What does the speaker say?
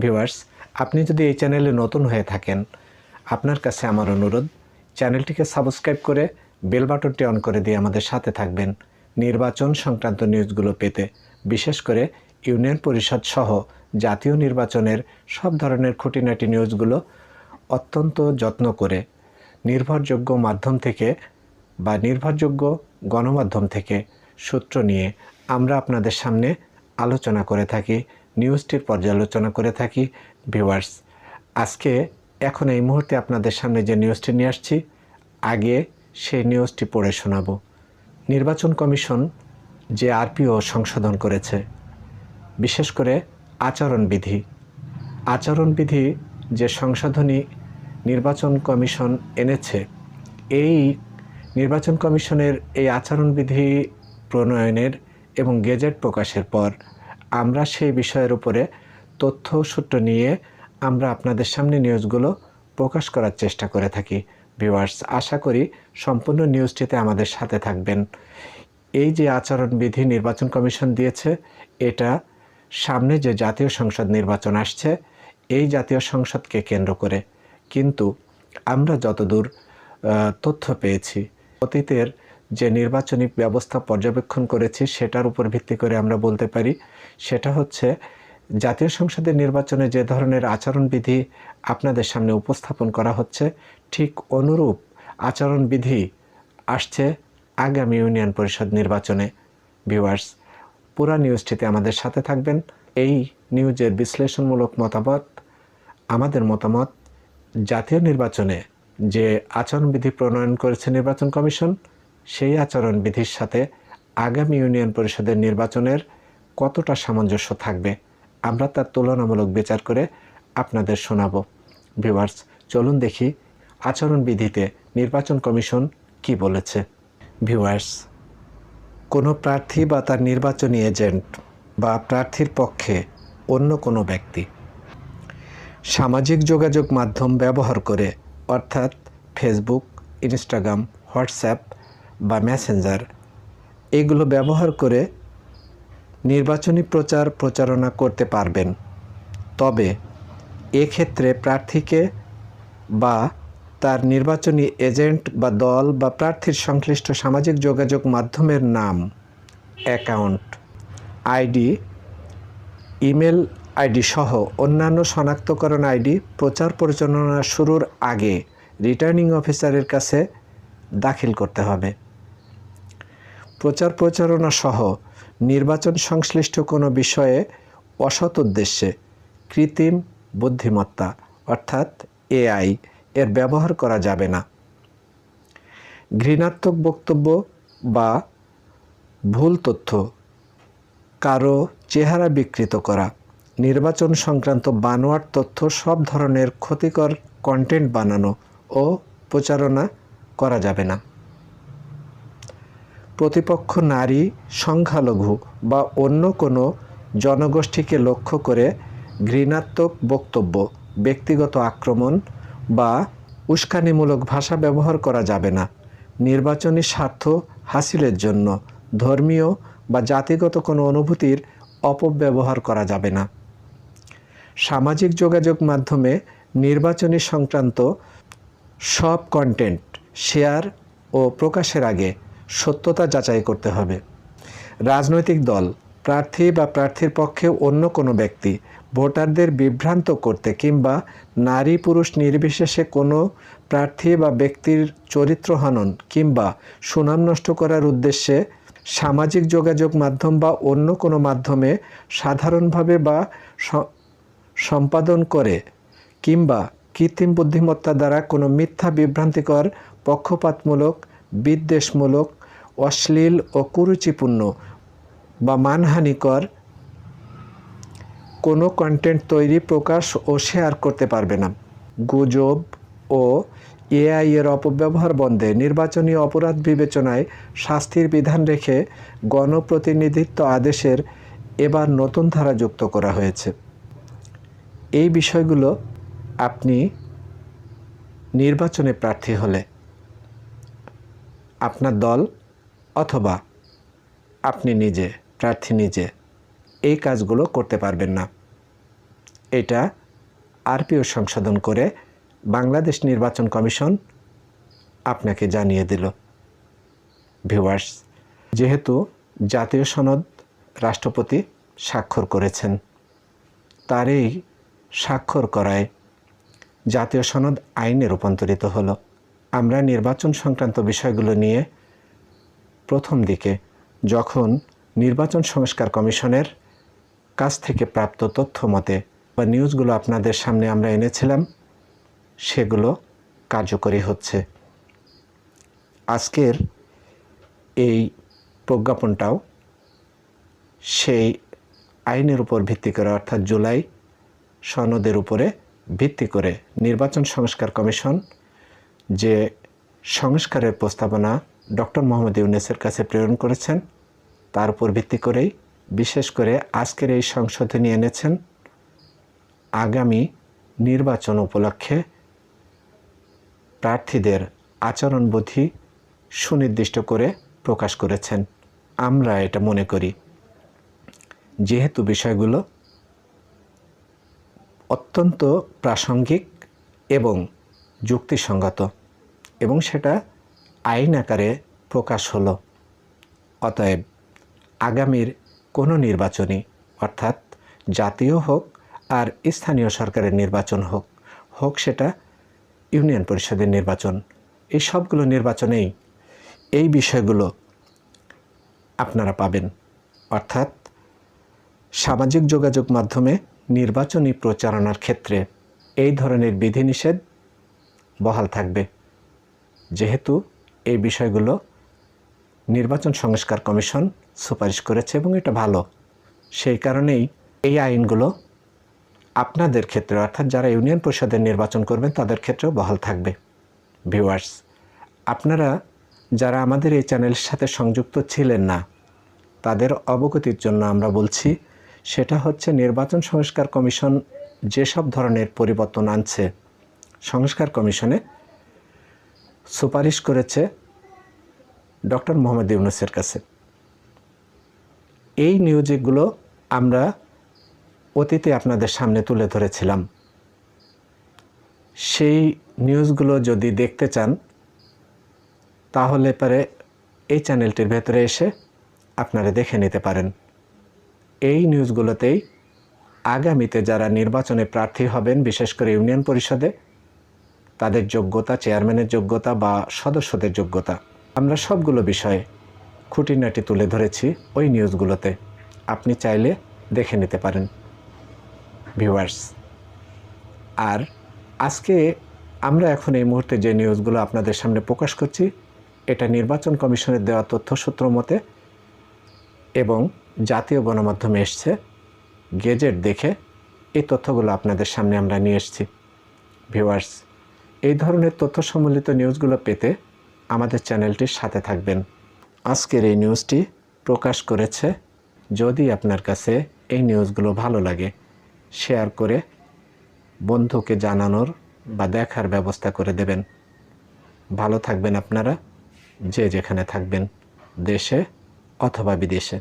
Viewers, আপনি যদি এই চ্যানেলে নতুন হয়ে থাকেন, আপনার কাছে আমার অনুরোধ, চ্যানেলটিকে সাবস্ক্রাইব করে বেল বাটনটি অন করে দিয়ে আমাদের সাথে থাকবেন। নির্বাচন সংক্রান্ত নিউজগুলো পেতে, বিশেষ করে ইউনিয়ন পরিষদ সহ জাতীয় নির্বাচনের সব ধরনের খুঁটিনাটি নিউজগুলো অত্যন্ত যত্ন করে, নির্ভরযোগ্য মাধ্যম থেকে বা নির্ভরযোগ্য গণমাধ্যম থেকে সূত্র নিয়ে আমরা আপনাদের সামনে আলোচনা করে থাকি। নিউজটির পর্যালোচনা করে থাকি। ভিউয়ার্স, আজকে এখন এই মুহূর্তে আপনাদের সামনে যে নিউজটি নিয়ে আসছি, আগে সেই নিউজটি পড়ে শোনাবো। নির্বাচন কমিশন যে আরপিও সংশোধন করেছে, বিশেষ করে আচরণবিধি। আচরণবিধি যে সংশোধনী নির্বাচন কমিশন এনেছে, এই নির্বাচন কমিশনের এই আচরণবিধি প্রণয়নের এবং গেজেট প্রকাশের পর আমরা সেই বিষয়ের উপরে তথ্য সূত্র নিয়ে আমরা আপনাদের সামনে নিউজগুলো প্রকাশ করার চেষ্টা করে থাকি। ভিউয়ার্স, আশা করি সম্পূর্ণ নিউজটিতে আমাদের সাথে থাকবেন। এই যে আচরণবিধি নির্বাচন কমিশন দিয়েছে, এটা সামনে যে জাতীয় সংসদ নির্বাচন আসছে, এই জাতীয় সংসদকে কেন্দ্র করে। কিন্তু আমরা যতদূর তথ্য পেয়েছি, অতীতের যে নির্বাচনী ব্যবস্থা পর্যবেক্ষণ করেছি, সেটার উপর ভিত্তি করে আমরা বলতে পারি সেটা হচ্ছে জাতীয় সংসদের নির্বাচনে যে ধরনের আচরণবিধি আপনাদের সামনে উপস্থাপন করা হচ্ছে, ঠিক অনুরূপ আচরণবিধি আসছে আগামী ইউনিয়ন পরিষদ নির্বাচনে। ভিউয়ার্স, পুরা নিউজটিতে আমাদের সাথে থাকবেন। এই নিউজের বিশ্লেষণমূলক মতামত, আমাদের মতামত, জাতীয় নির্বাচনে যে আচরণবিধি প্রণয়ন করেছে নির্বাচন কমিশন, সেই আচরণবিধির সাথে আগামী ইউনিয়ন পরিষদের নির্বাচনের কতটা সামঞ্জস্য থাকবে? আমরা তার তুলনামূলক বিচার করে আপনাদের শোনাবো। ভিউয়ার্স, চলুন দেখি আচরণবিধিতে নির্বাচন কমিশন কি বলেছে। ভিউয়ার্স, কোনো প্রার্থী বা তার নির্বাচনী এজেন্ট বা প্রার্থীর পক্ষে অন্য কোনো ব্যক্তি সামাজিক যোগাযোগ মাধ্যম ব্যবহার করে, অর্থাৎ ফেসবুক, ইনস্টাগ্রাম, হোয়াটসঅ্যাপ বা মেসেঞ্জার, এগুলো ব্যবহার করে নির্বাচনী প্রচার প্রচারণা করতে পারবেন। তবে এক্ষেত্রে প্রার্থীকে বা তার নির্বাচনী এজেন্ট বা দল বা প্রার্থীর সংশ্লিষ্ট সামাজিক যোগাযোগ মাধ্যমের নাম, অ্যাকাউন্ট, আইডি, ইমেল আইডি সহ অন্যান্য শনাক্তকরণ আইডি প্রচার পরিচালনা শুরুর আগে রিটার্নিং অফিসারের কাছে দাখিল করতে হবে। প্রচার প্রচারণা সহ নির্বাচন সংশ্লিষ্ট কোনো বিষয়ে অসৎ উদ্দেশ্যে কৃত্রিম বুদ্ধিমত্তা, অর্থাৎ এআই এর ব্যবহার করা যাবে না। ঘৃণাত্মক বক্তব্য বা ভুল তথ্য, কারও চেহারা বিকৃত করা, নির্বাচন সংক্রান্ত বানোয়ার তথ্য সব ধরনের ক্ষতিকর কন্টেন্ট বানানো ও প্রচারণা করা যাবে না। প্রতিপক্ষ নারী, সংখ্যালঘু বা অন্য কোনো জনগোষ্ঠীকে লক্ষ্য করে ঘৃণাত্মক বক্তব্য, ব্যক্তিগত আক্রমণ বা উস্কানিমূলক ভাষা ব্যবহার করা যাবে না। নির্বাচনী স্বার্থ হাসিলের জন্য ধর্মীয় বা জাতিগত কোনো অনুভূতির অপব্যবহার করা যাবে না। সামাজিক যোগাযোগ মাধ্যমে নির্বাচনী সংক্রান্ত সব কন্টেন্ট শেয়ার ও প্রকাশের আগে সত্যতা যাচাই করতে হবে। রাজনৈতিক দল, প্রার্থী বা প্রার্থীর পক্ষে অন্য কোনো ব্যক্তি, ভোটারদের বিভ্রান্ত করতে কিংবা নারী পুরুষ নির্বিশেষে কোনো প্রার্থী বা ব্যক্তির চরিত্র হনন কিংবা সুনাম নষ্ট করার উদ্দেশ্যে সামাজিক যোগাযোগ মাধ্যম বা অন্য কোনো মাধ্যমে সাধারণভাবে বা সম্পাদন করে কিংবা কৃত্রিম বুদ্ধিমত্তা দ্বারা কোনো মিথ্যা বিভ্রান্তিকর, পক্ষপাতমূলক, বিদ্বেষমূলক অশ্লীল ও কুরুচিপূর্ণ বা মানহানিকর কোনো কন্টেন্ট তৈরি, প্রকাশ ও শেয়ার করতে পারবে না। গুজব ও এআই এর অপব্যবহার বন্ধে নির্বাচনী অপরাধ বিবেচনায় শাস্তির বিধান রেখে গণপ্রতিনিধিত্ব আদেশের এবার নতুন ধারা যুক্ত করা হয়েছে। এই বিষয়গুলো আপনি নির্বাচনে প্রার্থী হলে আপনার দল অথবা আপনি নিজে, প্রার্থী নিজে এই কাজগুলো করতে পারবেন না। এটা আরপিও সংশোধন করে বাংলাদেশ নির্বাচন কমিশন আপনাকে জানিয়ে দিল। ভিউয়ার্স, যেহেতু জাতীয় সনদ রাষ্ট্রপতি স্বাক্ষর করেছেন, তার এই স্বাক্ষর করায় জাতীয় সনদ আইনে রূপান্তরিত হলো। আমরা নির্বাচন সংক্রান্ত বিষয়গুলো নিয়ে প্রথম দিকে যখন নির্বাচন সংস্কার কমিশনের কাছ থেকে প্রাপ্ত তথ্য মতে বা নিউজগুলো আপনাদের সামনে আমরা এনেছিলাম, সেগুলো কার্যকরী হচ্ছে। আজকের এই প্রজ্ঞাপনটাও সেই আইনের উপর ভিত্তি করে, অর্থাৎ জুলাই সনদের উপরে ভিত্তি করে নির্বাচন সংস্কার কমিশন যে সংস্কারের প্রস্তাবনা ডক্টর মোহাম্মদ ইউনেসের কাছে প্রেরণ করেছেন। তার উপর ভিত্তি করেই, বিশেষ করে আজকের এই সংশোধনী এনেছেন আগামী নির্বাচন উপলক্ষে প্রার্থীদের আচরণবোধি সুনির্দিষ্ট করে প্রকাশ করেছেন। আমরা এটা মনে করি। যেহেতু বিষয়গুলো অত্যন্ত প্রাসঙ্গিক এবং যুক্তিসঙ্গত, এবং সেটা আইন আকারে প্রকাশ হলো। অতএব আগামীর কোনো নির্বাচনই অর্থাৎ জাতীয় হোক আর স্থানীয় সরকারের নির্বাচন হোক হোক সেটা ইউনিয়ন পরিষদের নির্বাচন, এই সবগুলো নির্বাচনেই এই বিষয়গুলো আপনারা পাবেন। অর্থাৎ সামাজিক যোগাযোগ মাধ্যমে নির্বাচনী প্রচারণার ক্ষেত্রে এই ধরনের বিধিনিষেধ বহাল থাকবে। যেহেতু এই বিষয়গুলো নির্বাচন সংস্কার কমিশন সুপারিশ করেছে এবং এটা ভালো। সেই কারণেই এই আইনগুলো আপনাদের ক্ষেত্রে, অর্থাৎ যারা ইউনিয়ন পরিষদের নির্বাচন করবেন, তাদের ক্ষেত্রেও বহাল থাকবে। ভিউয়ার্স, আপনারা যারা আমাদের এই চ্যানেলের সাথে সংযুক্ত ছিলেন না, তাদের অবগতির জন্য আমরা বলছি, সেটা হচ্ছে নির্বাচন সংস্কার কমিশন যেসব ধরনের পরিবর্তন আনছে, সংস্কার কমিশনে সুপারিশ করেছে ডক্টর মোহাম্মদ ইউনুসের কাছে। এই নিউজগুলো আমরা অতীতে আপনাদের সামনে তুলে ধরেছিলাম। সেই নিউজগুলো যদি দেখতে চান, তাহলে পরে এই চ্যানেলটির ভেতরে এসে আপনারা দেখে নিতে পারেন। এই নিউজগুলোতেই আগামীতে যারা নির্বাচনে প্রার্থী হবেন, বিশেষ করে ইউনিয়ন পরিষদে তাদের যোগ্যতা চেয়ারম্যানের যোগ্যতা বা সদস্যদের যোগ্যতা। আমরা সবগুলো বিষয়ে খুঁটিনাটি তুলে ধরেছি ওই নিউজগুলোতে। আপনি চাইলে দেখে নিতে পারেন। ভিউয়ার্স, আর আজকে আমরা এখন এই মুহূর্তে যে নিউজগুলো আপনাদের সামনে প্রকাশ করছি, এটা নির্বাচন কমিশনের দেওয়া তথ্যসূত্র মতে এবং জাতীয় গণমাধ্যমে এসছে, গেজেট দেখে এই তথ্যগুলো আপনাদের সামনে আমরা নিয়ে এসেছি। ভিউয়ার্স এই ধরনের তথ্য সম্বলিত নিউজগুলো পেতে আমাদের চ্যানেলটির সাথে থাকবেন। আজকের এই নিউজটি প্রকাশ করেছে যদি আপনার কাছে এই নিউজগুলো ভালো লাগে, শেয়ার করে বন্ধুকে জানানোর বা দেখার ব্যবস্থা করে দেবেন। ভালো থাকবেন আপনারা, যে যেখানে থাকবেন, দেশে অথবা বিদেশে।